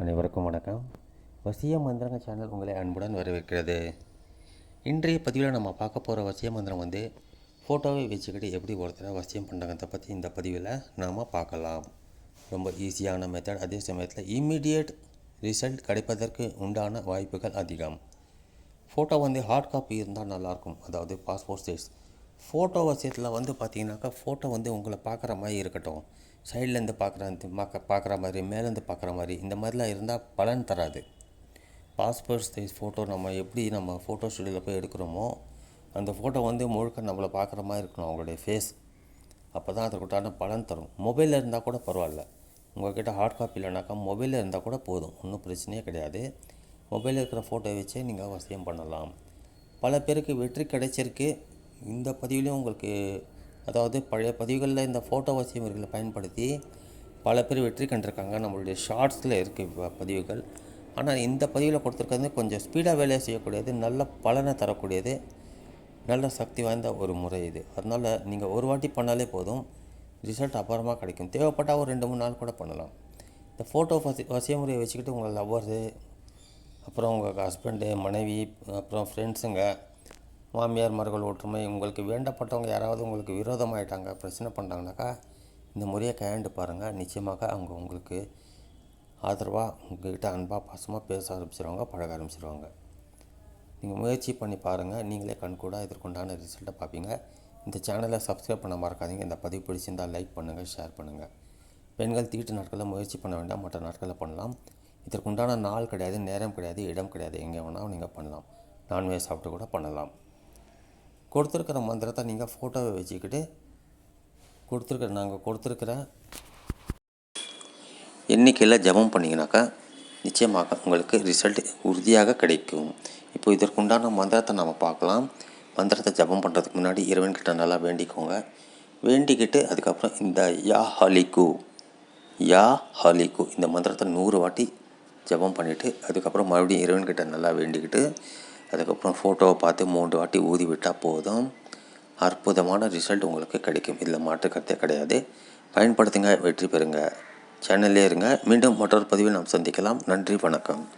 அனைவருக்கும் வணக்கம். வசிய மந்திரங்க சேனல் உங்களை அன்புடன் வரவேற்கிறது. இன்றைய பதிவில் நம்ம பார்க்க போகிற வசிய மந்திரம் வந்து ஃபோட்டோவை வச்சுக்கிட்டு எப்படி ஒருத்தரை வசியம் பண்ணுறாங்கன்றத பற்றி இந்த பதிவில் நாம் பார்க்கலாம். ரொம்ப ஈஸியான மெத்தட் அதே சமயத்தில் இம்மிடியேட் ரிசல்ட் கிடைப்பதற்கு உண்டான வாய்ப்புகள் அதிகம். ஃபோட்டோ வந்து ஹார்ட் காப்பி இருந்தால் நல்லாயிருக்கும் அதாவது பாஸ்போர்ட் சைஸ் ஃபோட்டோ விஷயத்தில் வந்து பார்த்தீங்கன்னாக்கா ஃபோட்டோ வந்து உங்களை பார்க்குற மாதிரி இருக்கட்டும். சைட்லேருந்து பார்க்குற மாக்க பார்க்குற மாதிரி மேலேருந்து பார்க்குற மாதிரி இந்த மாதிரிலாம் இருந்தால் பலன் தராது. பாஸ்போர்ட் சைஸ் ஃபோட்டோ நம்ம எப்படி நம்ம ஃபோட்டோ ஸ்டுடியோவில் போய் எடுக்கிறோமோ அந்த ஃபோட்டோ வந்து முழுக்க நம்மளை பார்க்குற மாதிரி இருக்கணும் அவங்களுடைய ஃபேஸ் அப்போ தான் அதுக்குண்டான பலன் தரும். மொபைலில் இருந்தால் கூட பரவாயில்ல. உங்கள்கிட்ட ஹார்ட் காப்பி இல்லைனாக்கா மொபைலில் இருந்தால் கூட போதும். ஒன்றும் பிரச்சனையே கிடையாது. மொபைலில் இருக்கிற ஃபோட்டோ வச்சே நீங்கள் வசியம் பண்ணலாம். பல பேருக்கு வெற்றி கிடைச்சிருக்கு. இந்த பதிவிலையும் உங்களுக்கு அதாவது பழைய பதிவுகளில் இந்த ஃபோட்டோ வசியமுறைகளை பயன்படுத்தி பல பேர் வெற்றி கண்டிருக்காங்க. நம்மளுடைய ஷார்ட்ஸில் இருக்குது பதிவுகள். ஆனால் இந்த பதிவில் கொடுத்துருக்கிறது கொஞ்சம் ஸ்பீடாக வேலையை செய்யக்கூடியது நல்ல பலனை தரக்கூடியது நல்ல சக்தி வாய்ந்த ஒரு முறை இது. அதனால் நீங்கள் ஒரு வாட்டி பண்ணாலே போதும் ரிசல்ட் அப்புறமா கிடைக்கும். தேவைப்பட்டால் ஒரு ரெண்டு மூணு நாள் கூட பண்ணலாம். இந்த ஃபோட்டோ வசி வசிய முறையை வச்சுக்கிட்டு உங்கள் லவ்வர்ஸு அப்புறம் உங்கள் ஹஸ்பண்டு மனைவி அப்புறம் ஃப்ரெண்ட்ஸுங்க மாமியார் மார்கள் ஒற்றுமை உங்களுக்கு வேண்டப்பட்டவங்க யாராவது உங்களுக்கு விரோதமாயிட்டாங்க பிரச்சனை பண்ணுறாங்கனாக்கா இந்த முறையை கையாண்டு பாருங்கள் நிச்சயமாக அவங்க உங்களுக்கு ஆதரவாக உங்கள்கிட்ட அன்பாக பாசமாக பேச ஆரம்பிச்சிருவாங்க பழக ஆரம்பிச்சிருவாங்க. நீங்கள் முயற்சி பண்ணி பாருங்கள் நீங்களே கண்கூடாக இதற்குண்டான ரிசல்ட்டை பார்ப்பீங்க. இந்த சேனலை சப்ஸ்கிரைப் பண்ண மறக்காதீங்க. இந்த பதிவு பிடிச்சிருந்தால் லைக் பண்ணுங்கள் ஷேர் பண்ணுங்கள் பெண்கள் தீட்டு நாட்களில் முயற்சி பண்ண வேண்டாம் மற்ற நாட்களில் பண்ணலாம். இதற்குண்டான நாள் கிடையாது நேரம் கிடையாது இடம் கிடையாது. எங்கே வேணாலும் நீங்கள் பண்ணலாம். நான்வெஜ் சாப்பிட்டு கூட பண்ணலாம். கொடுத்துருக்கிற மந்திரத்தை நீங்கள் ஃபோட்டோவை வச்சுக்கிட்டு கொடுத்துருக்குற நாங்கள் கொடுத்துருக்குற எண்ணிக்கையில் ஜபம் பண்ணிங்கனாக்கா நிச்சயமாக உங்களுக்கு ரிசல்ட் உறுதியாக கிடைக்கும். இப்போ இதற்குண்டான மந்திரத்தை நம்ம பார்க்கலாம். மந்திரத்தை ஜபம் பண்ணுறதுக்கு முன்னாடி இறைவன்கிட்ட நல்லா வேண்டிக்கோங்க. வேண்டிக்கிட்டு அதுக்கப்புறம் இந்த யா ஹலிகு யா ஹலிகு இந்த மந்திரத்தை நூறு வாட்டி ஜபம் பண்ணிவிட்டு அதுக்கப்புறம் மறுபடியும் இறைவன்கிட்ட நல்லா வேண்டிக்கிட்டு அதுக்கப்புறம் ஃபோட்டோவை பார்த்து மூன்று வாட்டி ஊதி விட்டால் போதும். அற்புதமான ரிசல்ட் உங்களுக்கு கிடைக்கும். இதில் மாற்றுக்கருத்தே கிடையாது. பயன்படுத்துங்க வெற்றி பெறுங்க. சேனல்லே இருங்க. மீண்டும் மற்றொரு பதிவில் நாம் சந்திக்கலாம். நன்றி வணக்கம்.